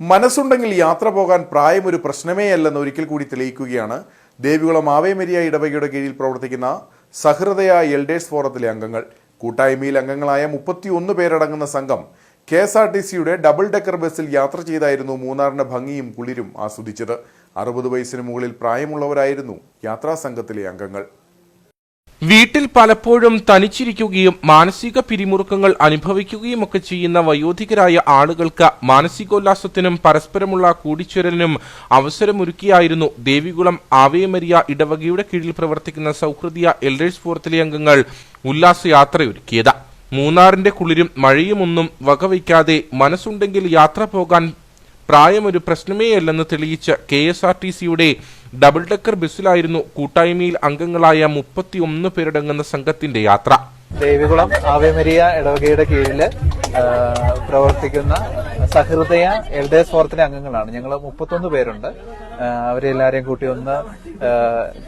മനസ്സുണ്ടെങ്കിൽ യാത്ര പോകാൻ പ്രായം ഒരു പ്രശ്നമേ അല്ലെന്ന് ഒരിക്കൽ കൂടി തെളിയിക്കുകയാണ് ദേവികുളം ആവേമരിയ ഇടവകയുടെ കീഴിൽ പ്രവർത്തിക്കുന്ന സഹൃദയ എൽഡേഴ്സ് ഫോറത്തിലെ അംഗങ്ങൾ. കൂട്ടായ്മയിൽ അംഗങ്ങളായ മുപ്പത്തിയൊന്ന് പേരടങ്ങുന്ന സംഘം കെ എസ് ആർ ടി സിയുടെ ഡബിൾ ഡെക്കർ ബസ്സിൽ യാത്ര ചെയ്തായിരുന്നു മൂന്നാറിന്റെ ഭംഗിയും കുളിരും ആസ്വദിച്ചത്. അറുപത് വയസ്സിന് മുകളിൽ പ്രായമുള്ളവരായിരുന്നു യാത്രാ സംഘത്തിലെ അംഗങ്ങൾ. വീട്ടിൽ പലപ്പോഴും തനിച്ചിരിക്കുകയും മാനസിക പിരിമുറുക്കങ്ങൾ അനുഭവിക്കുകയും ഒക്കെ ചെയ്യുന്ന വയോധികരായ ആളുകൾക്ക് മാനസികോല്ലാസത്തിനും പരസ്പരമുള്ള കൂടിച്ചേരലിനും അവസരമൊരുക്കിയായിരുന്നു ദേവികുളം ആവേമരിയ ഇടവകയുടെ കീഴിൽ പ്രവർത്തിക്കുന്ന സൗഹൃദിയ എൽഡേഴ്സ് ഫോറത്തിലെ അംഗങ്ങൾ ഉല്ലാസയാത്രയൊരുക്കിയത്. മൂന്നാറിന്റെ കുളിരും മഴയുമൊന്നും വകവയ്ക്കാതെ മനസ്സുണ്ടെങ്കിൽ യാത്ര പോകാൻ പ്രായമൊരു പ്രശ്നമേയല്ലെന്ന് തെളിയിച്ച് കെ എസ് ആർ ടി സിയുടെ ഡബിൾ ഡെക്കർ ബസ്സിലായിരുന്നു കൂട്ടായ്മയിൽ അംഗങ്ങളായ മുപ്പത്തിയൊന്ന് പേരടങ്ങുന്ന സംഘത്തിന്റെ യാത്ര. ദേവികുളം ആവേമരിയ ഇടവകയുടെ കീഴിൽ പ്രവർത്തിക്കുന്ന സഹൃദയ എൽഡേഴ്സ് ഫോറത്തിലെ അംഗങ്ങളാണ്. ഞങ്ങൾ മുപ്പത്തൊന്ന് പേരുണ്ട്. അവരെല്ലാവരെയും കൂട്ടി ഒന്ന്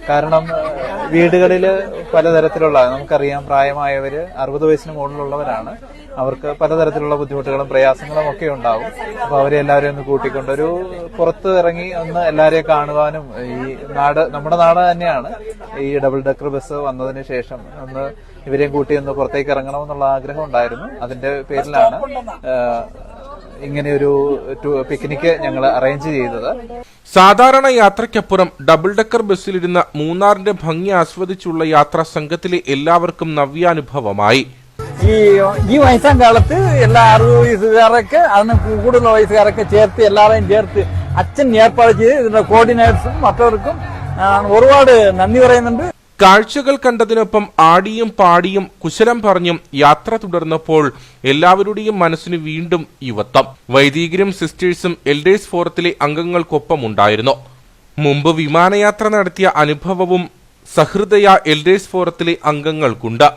കാരണം വീടുകളിൽ പലതരത്തിലുള്ള നമുക്കറിയാം പ്രായമായവര് അറുപത് വയസ്സിന് മുകളിലുള്ളവരാണ്. അവർക്ക് പലതരത്തിലുള്ള ബുദ്ധിമുട്ടുകളും പ്രയാസങ്ങളും ഒക്കെ ഉണ്ടാവും. അപ്പൊ അവരെ എല്ലാവരെയും ഒന്ന് കൂട്ടിക്കൊണ്ട് ഒരു പുറത്ത് ഇറങ്ങി ഒന്ന് എല്ലാവരെയും കാണുവാനും ഈ നാട് നമ്മുടെ നാട് തന്നെയാണ്. ഈ ഡബിൾ ഡെക്കർ ബസ് വന്നതിന് ശേഷം ഒന്ന് ഇവരെയും കൂട്ടി ഒന്ന് പുറത്തേക്ക് ഇറങ്ങണമെന്നുള്ള ആഗ്രഹം ഉണ്ടായിരുന്നു. അതിന്റെ പേരിലാണ് ആ, ഒരു പിക്നിക് ഞങ്ങൾ അറേഞ്ച് ചെയ്തത്. സാധാരണ യാത്രയ്ക്കപ്പുറം ഡബിൾ ഡെക്കർ ബസ്സിലിരുന്ന മൂന്നാറിന്റെ ഭംഗി ആസ്വദിച്ചുള്ള യാത്ര സംഘത്തിലെ എല്ലാവർക്കും നവ്യാനുഭവമായി. ഈ ഈ വയസ്സാം കാലത്ത് എല്ലാ അറുപത് വയസ്സുകാരൊക്കെ അതിന് കൂടുതൽ വയസ്സുകാരൊക്കെ ചേർത്ത് എല്ലാവരെയും ചേർത്ത് അച്ഛൻ ഏർപ്പാട് ചെയ്ത് ഇതിന്റെ കോർഡിനേറ്റ്സും മറ്റവർക്കും ഒരുപാട് നന്ദി പറയുന്നുണ്ട്. കാഴ്ചകൾ കണ്ടതിനൊപ്പം ആടിയും പാടിയും കുശലം പറഞ്ഞും യാത്ര തുടർന്നപ്പോൾ എല്ലാവരുടെയും മനസ്സിന് വീണ്ടും യുവത്വം. വൈദികരും സിസ്റ്റേഴ്സും എൽഡേഴ്സ് ഫോറത്തിലെ അംഗങ്ങൾക്കൊപ്പമുണ്ടായിരുന്നു മുമ്പ് വിമാനയാത്ര നടത്തിയ അനുഭവവും സഹൃദയ എൽഡേഴ്സ് ഫോറത്തിലെ അംഗങ്ങൾക്കുണ്ട്.